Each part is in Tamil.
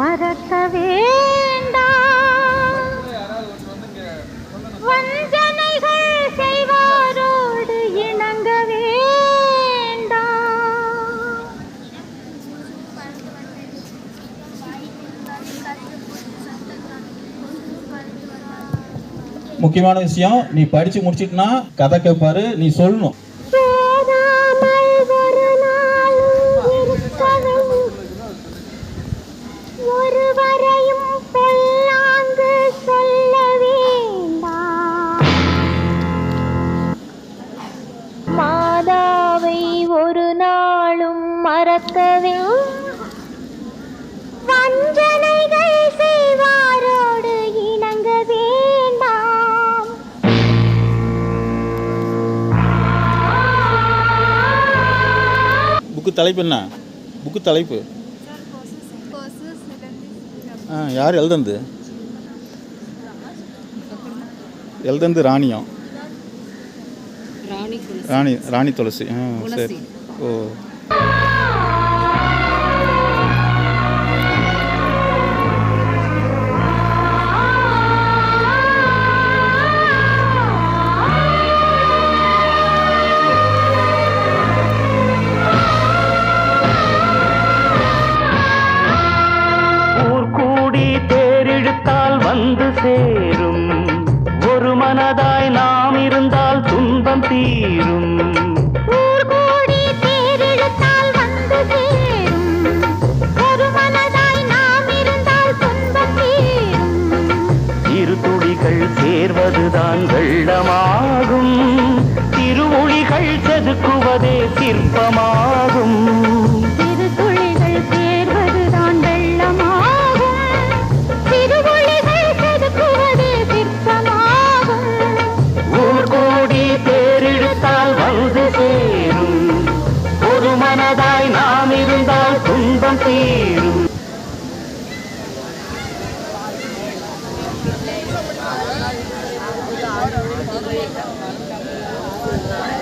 மறக்க வேண்டாம். வஞ்சனைகள் செய்வாரோடு இணங்க வேண்டாம். முக்கியமான விஷயம் நீ படிச்சு முடிச்சிட்டுனா கதை கேட்பாரு நீ சொல்லணும். மறக்கவே வஞ்சனைகள் செய்வாரோடு இணங்க வேண்டாம். புக்கு தலைப்பு என்ன? புக்கு தலைப்பு. ஆ யார் எழுதந்து? எழுதந்து ராணியம் ராணி ராணி துளசி. ஆ சரி. ஓ. வந்து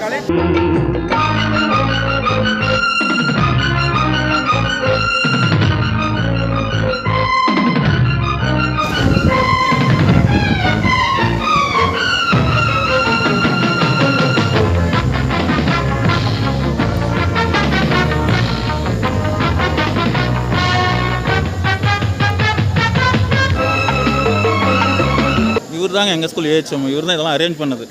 கலை. தாங்க எங்கள் ஸ்கூல் ஏஹெச்எம் இவர் தான் இதெல்லாம் அரேஞ்ச் பண்ணது.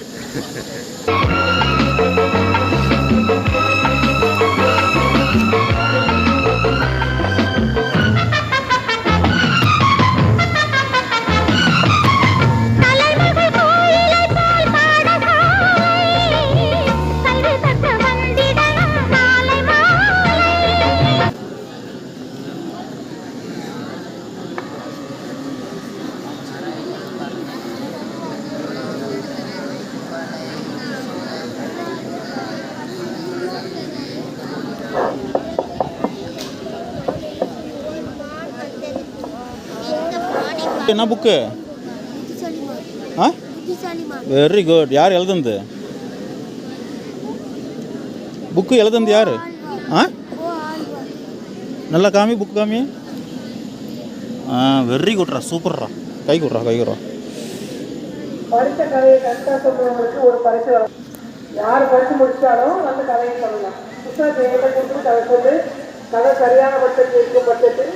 என்ன புக்கு ஆ? வெரி குட் யார் எழுதுனது? புக்கு எழுதுனது யார்? ஆ? நல்லா காமி புக்கு காமி. ஆ வெரி குட்ரா சூப்பர்ரா கை குட்றா கை குட்றா. படித்த கதையை கரெக்டாக சொல்றவங்களுக்கு ஒரு பரிசு வரும். யார் படித்து முடிச்சாலும் அந்த கதையை சொல்லலாம். புத்தகத்தை எங்கிட்ட கொடுத்து கதை சொல்லு. கதை சரியான பட்சத்தில் இருக்கும் பட்சத்தில்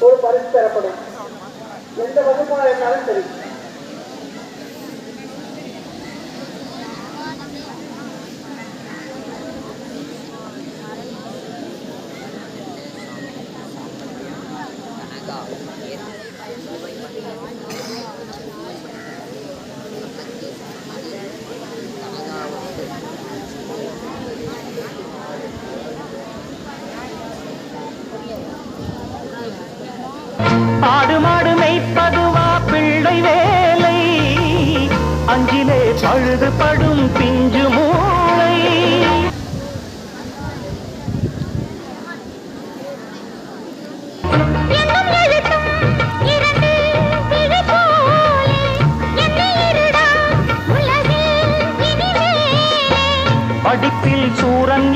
ஒரு பரிசு பெறப்படும் எந்த வகுப்பாக இருந்தாலும் சரி ஆடு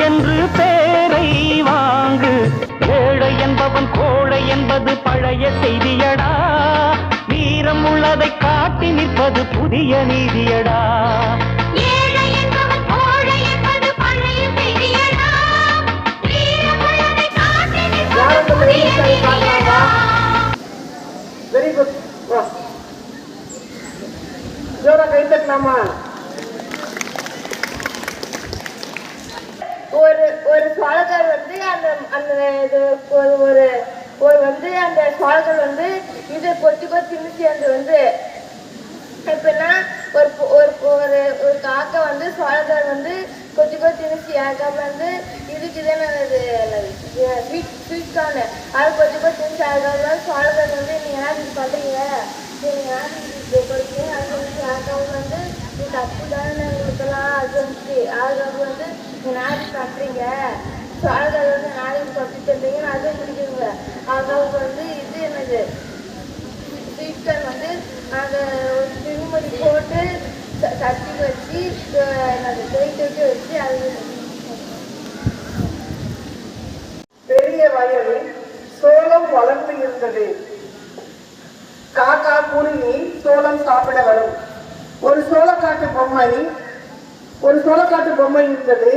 என்று பேர வாங்கு. ஏழை என்பவன் கோழை என்பது பழைய செய்தியடா. வீரம் உள்ளதை காட்டி நிற்பது புதிய நீதியடா. ஏழை என்பவன் கோழை என்பது பழைய செய்தியடா வீரமுள்ளதை காட்டி நிற்பது யாரும் இந்த புதிய லேடிஸ் கை நீதியடா வெரி குட் ஜோரா கை தட்டலாமா ஒரு ஒரு சோழகர் வந்து அந்த இது ஒரு ஒரு ஒரு வந்து அந்த சோழகர் வந்து இது கொத்தி கொத்தி இருந்துச்சு அது வந்து எப்படின்னா ஒரு ஒரு ஒரு ஒரு காக்கா வந்து சோழகர் வந்து கொத்தி கொத்தி ஏற்காம வந்து இதுக்கு இதே இது ஸ்வீட் ஸ்வீட் கார்னு அது கொத்தி கொத்தி இருந்துச்சு அதுக்கப்புறம் சோழகர் வந்து நீங்கள் யார் இது பண்றீங்க? நீங்கள் யார் கொடுத்தீங்க அது வந்து அதுக்கப்புறம் வந்து நீ தப்பு தானே கொடுக்கலாம் அது வந்துச்சு அதுக்கப்புறம் வந்து நீங்கள் நாளைக்கு பண்ணுறீங்க சோழகர் வந்து நாளைக்கு கொத்தி தந்தீங்கன்னு அதுவும் பிடிக்குங்க அதுக்கப்புறம் வந்து இது என்னது? ஸ்வீட்கார்ன் வந்து அதை ஒரு திருமதி போட்டு தட்டி வச்சு அந்த தேய்த்து வச்சு வச்சு அது பெரிய வயலில் சோளம் வளர்ந்து இருந்தது. காக்கா குருவி சோளம் சாப்பிட வரும். ஒரு சோளக்காட்டு பொம்மை ஒரு சோளக்காட்டு பொம்மை இருந்தது.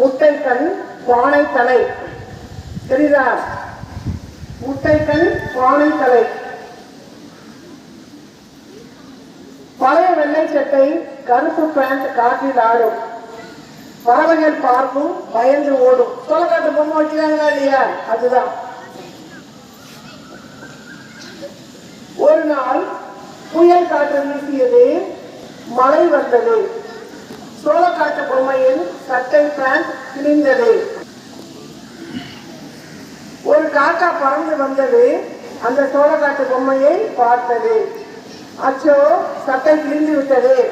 முட்டை கண் பானை தலை தெரியுதா? முட்டை கண் பானை தலை பழைய வெள்ளை சட்டை கருப்பு பேண்ட் காற்றில் ஆடும். பறவைகள் பார்க்கும் பயந்து ஓடும். தொலைக்காட்டு பொம்மை வைக்கிறாங்களா இல்லையா? அதுதான். ஒரு நாள் புயல் காற்று வீசியது மழை வந்தது. சோளக்காட்டு பொம்மையில் சட்டை பேண்ட் கிழிந்தது. ஒரு காக்கா பறந்து வந்தது அந்த சோளக்காட்டு பொம்மையை பார்த்தது. அச்சோ சட்டை கிழிந்து விட்டது.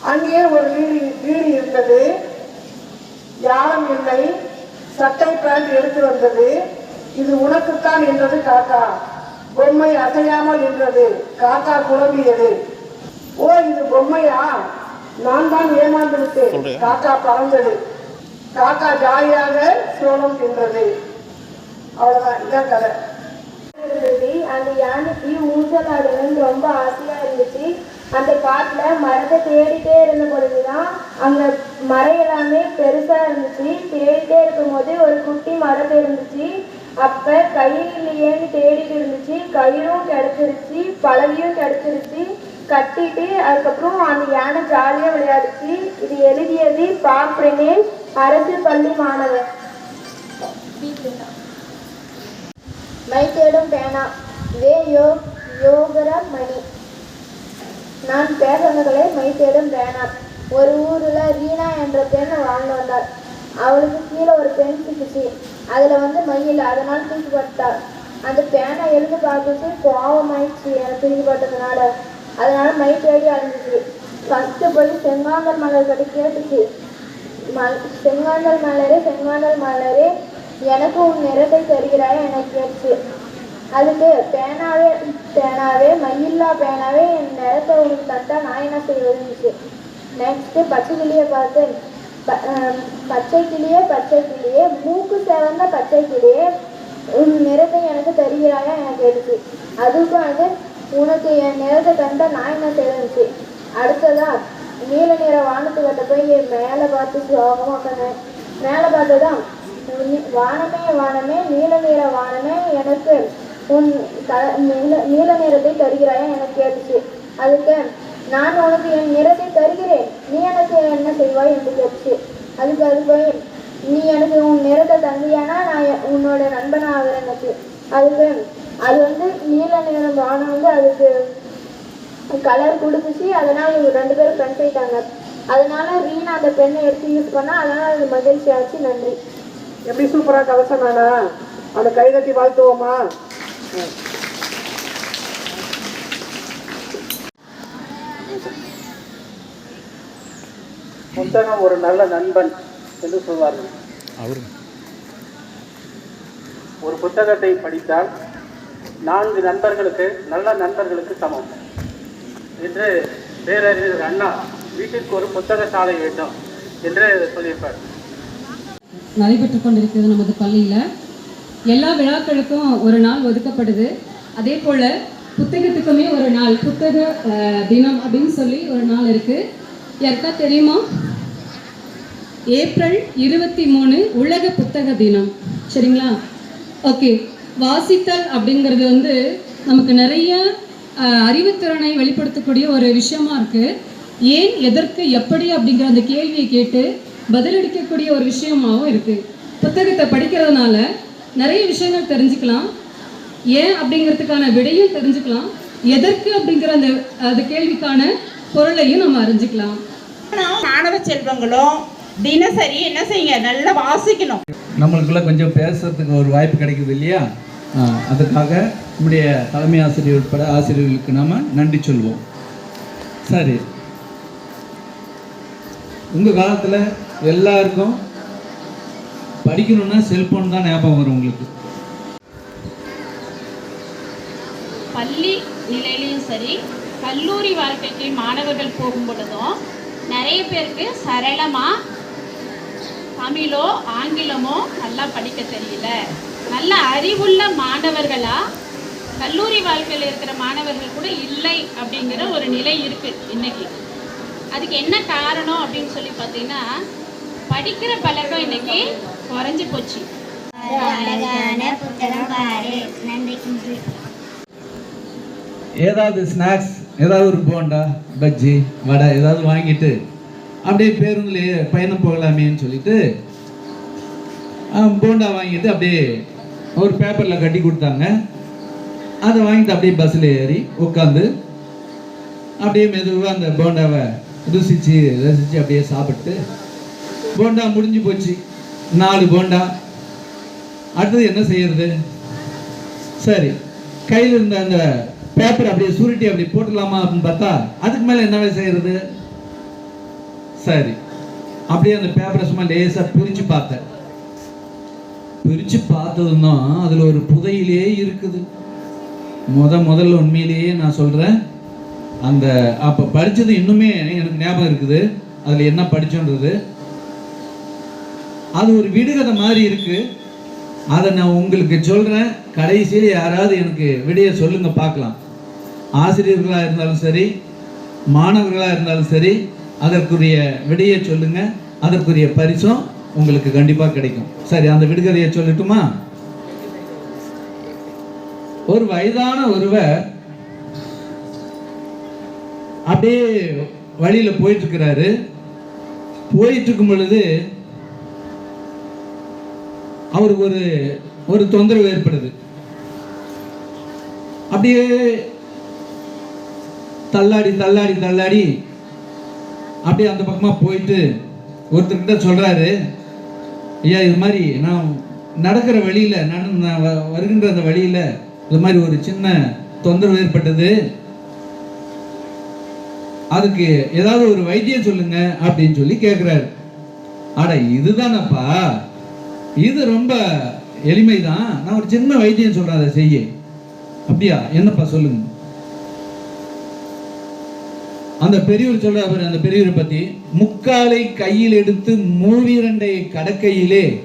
அங்கே ஒரு வீடு வீடு இருந்தது. யாரும் இல்லை. சட்டை பேண்ட் எடுத்து வந்தது. இது உனக்குத்தான் என்றது காக்கா. பொம்மை அசையாமல் நின்றது. காக்கா குழம்பியது. ஓ இது பொம்மையா? நான் தான் ஏமாந்து விட்டேன்? காக்கா பறந்தது. காக்கா ஜாலியாக சோளம் தின்றது. அவ்வளவுதான். இதான் கதை. அந்த யானைக்கு ஊஞ்சல் ஆடணும்னு ரொம்ப ஆசையா இருந்துச்சு. அந்த காட்டுல மரத்தை தேடிட்டே இருந்த பொழுதுதான் அங்க மரம் எல்லாமே பெருசா இருந்துச்சு. தேடிட்டே இருக்கும்போது ஒரு குட்டி மரம் இருந்துச்சு. அப்ப கயிறு இல்லையேன்னு தேடிட்டு இருந்துச்சு. கயிறும் கிடைச்சிருச்சு பழவியும் கிடைச்சிருச்சு. கட்டிட்டு அதுக்கப்புறம் அந்த யானை ஜாலியா விளையாடுச்சு. இது எழுதியது பாப்பிரனே அரசு பள்ளி மாணவர். மை தேடும் பேனா வே யோ யோகர மணி நான் பேரவர்களை மை தேடும் பேனா. ஒரு ஊரில் ரீனா என்ற பெண் வாழ்ந்து வந்தாள். அவளுக்கு கீழே ஒரு பெண் சிக்கிச்சு. அதில் வந்து மயில் அதனால் தூக்கிப்பட்டாள். அந்த பேனா எழுந்து பார்த்துச்சு கோபமாயிடுச்சு. எனக்கு தூக்கிப்பட்டதுனால. அதனால மை தேடி அழிஞ்சிச்சு ஃபஸ்ட்டு போய் செங்காந்தல் மலர் கட்டி கேட்டுச்சு. மல் செங்காந்தல் மலரே செங்காந்தல் மலரே எனக்கு உன் நிறத்தை தருகிறாய் என கேட்டு அதுக்கு பேனாவே பேனாவே மயில்லா பேனாவே என் நிறத்தை உனக்கு தந்தா நான் என்ன செய்வதுன்னு நெக்ஸ்ட்டு பச்சை கிளியை பார்த்து ப- பச்சை கிளியே பச்சை கிளியே மூக்கு சேவந்த பச்சை கிளியே உன் நிறத்தை எனக்கு தருகிறாயா என கேட்டுச்சு அதுக்கும் அது உனக்கு என் நிறத்தை கண்டா நான் என்ன செய்வதுச்சு அடுத்ததா நீல நிற வானத்துக்கிட்ட போய் மேலே பார்த்து சோகமாக மேலே பார்த்ததான் வானமே வானமே நீல நிற வானமே எனக்கு உன் நீல நீல நிறத்தை தருகிறாயா எனக்கு கேட்டுச்சு. அதுக்கு நான் உனக்கு என் நிறத்தை தருகிறேன். நீ எனக்கு என்ன செய்வாய் என்று கேட்டுச்சு. அதுக்கு அது போய் நீ எனக்கு உன் நிறத்தை தந்தியானா நான் உன்னோட உன்னோட ஆகிறேன் எனக்கு அதுக்கு அது வந்து நீல நிறம் வானம் வந்து அதுக்கு கலர் கொடுத்துச்சு. அதனால இவங்க ரெண்டு பேரும் ஃப்ரெண்ட்ஸ் ஆயிட்டாங்க. அதனால ரீனா அந்த பெண்ணை எடுத்து யூஸ் பண்ணா அதனால அது மகிழ்ச்சி ஆச்சு நன்றி. எப்படி சூப்பரா கதை சொன்னானா? அந்த கைதட்டி வாழ்த்துவோமா? புத்தகம் ஒரு நல்ல நண்பன் என்று சொல்வார்கள். அவரு. ஒரு புத்தகத்தை படித்தால் நான்கு நண்பர்களுக்கு நல்ல நண்பர்களுக்கு சமம். என்று பேரறிஞர் அண்ணா வீட்டிற்கு ஒரு புத்தக சாலை வேண்டும் என்று சொல்லியிருப்பார். நடைபெற்று கொண்டிருக்கிறது நமது பள்ளியில். எல்லா விழாக்களுக்கும் ஒரு நாள் ஒதுக்கப்படுது. அதே போல் புத்தகத்துக்குமே ஒரு நாள் புத்தக தினம் அப்படின்னு சொல்லி ஒரு நாள் இருக்குது யாருக்கா தெரியுமா? ஏப்ரல் இருபத்தி மூணு உலக புத்தக தினம். சரிங்களா? ஓகே. வாசித்தல் அப்படிங்கிறது வந்து நமக்கு நிறைய அறிவுத்திறனை வெளிப்படுத்தக்கூடிய ஒரு விஷயமா இருக்குது ஏன் எதற்கு எப்படி அப்படிங்கிற அந்த கேள்வியை கேட்டு பதிலளிக்கக்கூடிய ஒரு விஷயமாவும் இருக்கு. புத்தகத்தை படிக்கிறதுனால நிறைய விஷயங்கள் தெரிஞ்சுக்கலாம். ஏன் அப்படிங்கிறதுக்கான விடையும் தெரிஞ்சுக்கலாம். எதற்கு அப்படிங்கிற அந்த அந்த கேள்விக்கான பொருளையும் நம்ம அறிஞ்சுக்கலாம். மாணவ செல்வங்களும் தினசரி என்ன செய்யுங்க? நல்லா வாசிக்கணும். நம்மளுக்குள்ள கொஞ்சம் பேசுறதுக்கு ஒரு வாய்ப்பு கிடைக்குது இல்லையா? அதுக்காக நம்முடைய தலைமை ஆசிரியர் உட்பட ஆசிரியர்களுக்கு நாம நன்றி சொல்வோம். சரி. உங்கள் காலத்தில் எல்லாருக்கும் படிக்கணும்னா செல்போன் தான் ஞாபகம் வரும் உங்களுக்கு. பள்ளி நிலையிலையும் சரி கல்லூரி வாழ்க்கைக்கு மாணவர்கள் போகும் பொழுதும் நிறைய பேருக்கு சரளமாக தமிழோ ஆங்கிலமோ நல்லா படிக்க தெரியல. நல்ல அறிவுள்ள மாணவர்களா கல்லூரி வாழ்க்கையில் இருக்கிற மாணவர்கள் கூட இல்லை அப்படிங்கிற ஒரு நிலை இருக்குது இன்னைக்கு. அதுக்கு என்ன காரணம் அப்படின்னு சொல்லி பார்த்தீங்கன்னா படிக்கிற பழக்கம் இன்னைக்கு குறைஞ்சி போச்சு. ஏதாவது ஸ்நாக்ஸ் ஏதாவது ஒரு போண்டா பஜ்ஜி வடை ஏதாவது வாங்கிட்டு அப்படியே பேருந்துலேயே பயணம் போகலாமேன்னு சொல்லிட்டு ஆ, போண்டா வாங்கிட்டு அப்படியே ஒரு பேப்பரில் கட்டி கொடுத்தாங்க. அதை வாங்கிட்டு அப்படியே பஸ்ஸில் ஏறி உட்காந்து அப்படியே மெதுவாக அந்த போண்டாவை ருசிச்சு ரசித்து அப்படியே சாப்பிட்டு போண்டா முடிஞ்சு போச்சு. நாலு போண்டா. அடுத்தது என்ன செய்யறது? சரி கையில் இருந்த அந்த பேப்பர் அப்படியே சுருட்டி அப்படி போட்டுடலாமா அப்படின்னு பார்த்தா அதுக்கு மேலே என்னவே செய்யறது? சரி அப்படியே அந்த பேப்பரை சும்மா லேசாக பிரித்து பார்த்தேன். பிரித்து பார்த்ததும் தான் அதில் ஒரு புதையிலே இருக்குது. முத முதல்ல உண்மையிலேயே நான் சொல்கிறேன் அந்த அப்போ படித்தது இன்னுமே எனக்கு ஞாபகம் இருக்குது. அதில் என்ன படித்தோன்றது அது ஒரு விடுகதை மாதிரி இருக்கு. அதை நான் உங்களுக்கு சொல்கிறேன் கடைசியில் யாராவது எனக்கு விடைய சொல்லுங்க பார்க்கலாம். ஆசிரியர்களாக இருந்தாலும் சரி மாணவர்களாக இருந்தாலும் சரி அதற்குரிய விடையை சொல்லுங்க. அதற்குரிய பரிசும் உங்களுக்கு கண்டிப்பாக கிடைக்கும். சரி அந்த விடுகதையை சொல்லட்டுமா? ஒரு வயதான ஒருவர் அப்படியே வழியில் போயிட்டு இருக்கிறாரு. போயிட்டு இருக்கும் பொழுது அவருக்கு ஒரு ஒரு தொந்தரவு ஏற்படுது. அப்படியே தள்ளாடி தள்ளாடி தள்ளாடி அப்படியே அந்த பக்கமாக போயிட்டு ஒருத்தர்கிட்ட சொல்கிறாரு ஐயா இது மாதிரி நான் நடக்கிற வழியில் நான் வ- வருகின்ற அந்த வழியில் இது மாதிரி ஒரு சின்ன தொந்தரவு ஏற்பட்டது. அதுக்கு ஏதாவது ஒரு வைத்தியம் சொல்லுங்க அப்படின்னு சொல்லி கேட்குறாரு அட இதுதானப்பா? இது ரொம்ப எளிமைதான். நான் ஒரு சின்ன வைத்தியம் சொல்றேன் அதை செய்ய. அப்படியா? என்னப்பா சொல்லுங்க. அந்த பெரியவர் சொல்ற அந்த பெரியவரை பத்தி. முக்காலை கையில் எடுத்து மூவிரண்டை கடக்கையிலே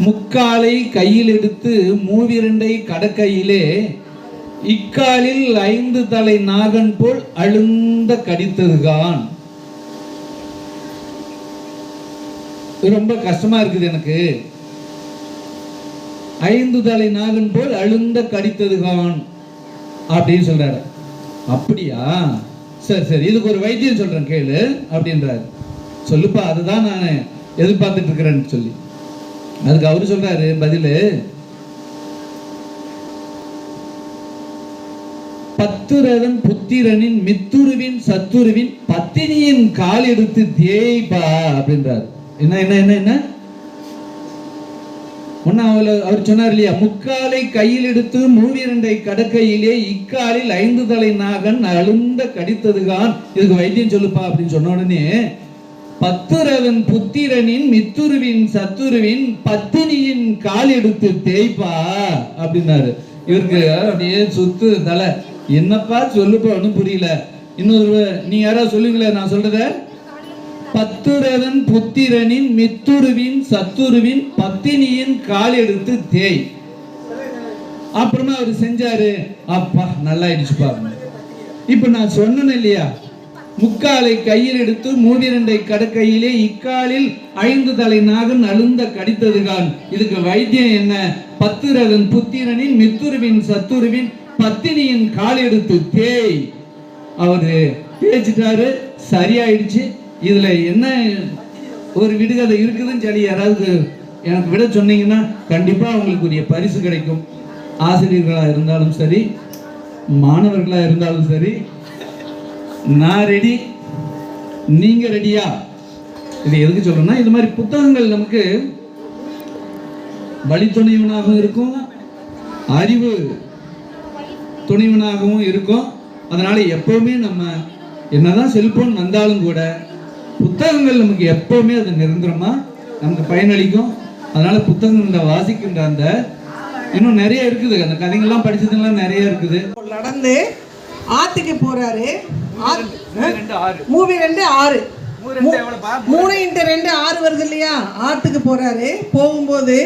முக்காலை கையில் எடுத்து மூவிரண்டை கடக்கையிலே இக்காலில் ஐந்து தலை நாகன் போல் அழுந்த கடித்ததுதான் ரொம்ப கஷ்டமா இருக்குது எனக்கு. ஐந்து தலை நாகன் போல் அழுந்த கடித்ததுகான் அப்படின்னு சொல்றாரு. அப்படியா? சரி சரி. இதுக்கு ஒரு வைத்தியம் சொல்றேன் கேளு அப்படின்றாரு. சொல்லுப்பா அதுதான் நான் எதிர்பார்த்துட்டு இருக்கிறேன்னு சொல்லி. அதுக்கு அவரு சொல்றாரு பதிலு பத்துரதன் புத்திரனின் மித்துருவின் சத்துருவின் பத்தினியின் கால் எடுத்து தேய்பா அப்படின்றாரு. என்ன என்ன என்ன என்ன? முன்ன அவர் சொன்னார் இல்லையா முக்காலை கையில் எடுத்து மூவிரண்டை கடக்கையிலே இக்காலில் ஐந்து தலை நாகன் அழுந்த கடித்ததுகான் இதுக்கு வைத்தியம் சொல்லுப்பா அப்படின்னு சொன்ன உடனே பத்துரவன் புத்திரனின் மித்துருவின் சத்துருவின் பத்தினியின் கால் எடுத்து தேய்ப்பா அப்படின்னாரு. இவருக்கு அப்படியே சுத்து தலை. என்னப்பா சொல்லுப்பா ஒன்றும் புரியல. இன்னொரு நீ யாராவது சொல்லுங்களேன் நான் சொல்றத? பத்துரவன் புத்திரனின் மித்துருவின் சத்துருவின் பத்தினியின் கால் எடுத்து தேய். அப்புறமா அவர் செஞ்சாரு அப்பா நல்லா ஆயிடுச்சுப்பா இப்ப நான் சொன்னேன் இல்லையா? முக்காலை கையில் எடுத்து மூவிரண்டை கடக்கையிலே இக்காலில் ஐந்து தலை நாகன் அழுந்த கடித்ததுகான் இதுக்கு வைத்தியம் என்ன? பத்துரதன் புத்திரனின் மித்துருவின் சத்துருவின் பத்தினியின் கால் எடுத்து தேய். அவரு தேய்ச்சிட்டாரு சரியாயிடுச்சு இதுல என்ன ஒரு விடுகதை இருக்குதுன்னு சொல்லி யாராவது எனக்கு விட சொன்னீங்கன்னா கண்டிப்பா உங்களுக்கு உரிய பரிசு கிடைக்கும். ஆசிரியர்களா இருந்தாலும் சரி மாணவர்களா இருந்தாலும் சரி நான் ரெடி நீங்க ரெடியா இது எதுக்கு சொல்றேன்னா இது மாதிரி புத்தகங்கள் நமக்கு வழித்துணைவனாகவும் இருக்கும் அறிவு துணைவனாகவும் இருக்கும். அதனால எப்பவுமே நம்ம என்னதான் செல்போன் வந்தாலும் கூட புத்தகங்கள் நமக்கு எப்பவுமே அது நிரந்தரமா நமக்கு பயனளிக்கும். அதனால புத்தகங்களை வாசிக்கின்ற அந்த இன்னும் நிறைய இருக்குது. அந்த கதைகள்லாம் படிச்சதுலாம் நிறைய இருக்குது. நடந்து ஆத்துக்கு போறாரு. மூவி ரெண்டு ஆறு. மூணு இன்ட்டு ரெண்டு ஆறு வருது இல்லையா? ஆத்துக்கு போறாரு. போகும்போது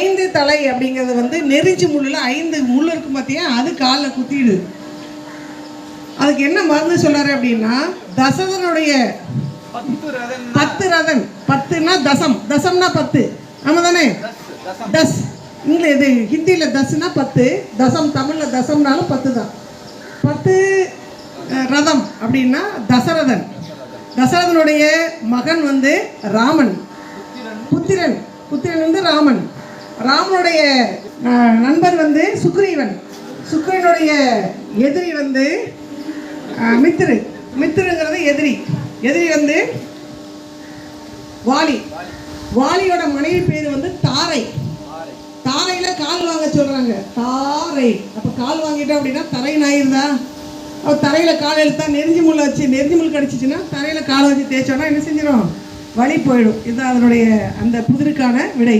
ஐந்து தலை அப்படிங்கிறது வந்து நெறிஞ்சு முள்ளுல ஐந்து முள் இருக்கும் பார்த்தியா அது காலில் குத்திடுது. அதுக்கு என்ன மருந்து சொல்றாரு அப்படின்னா தசரனுடைய பத்து ரதன் பத்துனா தசம். தசம்னா பத்து. ஆமா தானே தஸ். இங்கில இது ஹிந்தியில் தஸ்னா பத்து. தசம் தமிழில் தசம்னாலும் பத்து தான் பத்து ரதம் அப்படின்னா தசரதன். தசரதனுடைய மகன் வந்து ராமன். புத்திரன். புத்திரன் வந்து ராமன். ராமனுடைய நண்பர் வந்து சுக்ரீவன். சுக்ரீவனுடைய எதிரி வந்து மித்திரு மித்திருங்கிறது எதிரி. எதிரி வந்து வாலி. வாலியோட மனைவி பேர் வந்து தாரை. தாரையில கால் வாங்க சொல்றாங்க. தாரை. அப்ப கால் வாங்கிட்டோம் அப்படின்னா தரை நாயிருதா? அவ தரையில கால் எடுத்தா நெருஞ்சி முள் வச்சு நெருஞ்சி முள் கடிச்சிச்சுன்னா தரையில கால் வச்சு தேய்ச்சோன்னா என்ன செஞ்சிடும் வலி போயிடும். இதுதான் அதனுடைய அந்த புதிருக்கான விடை.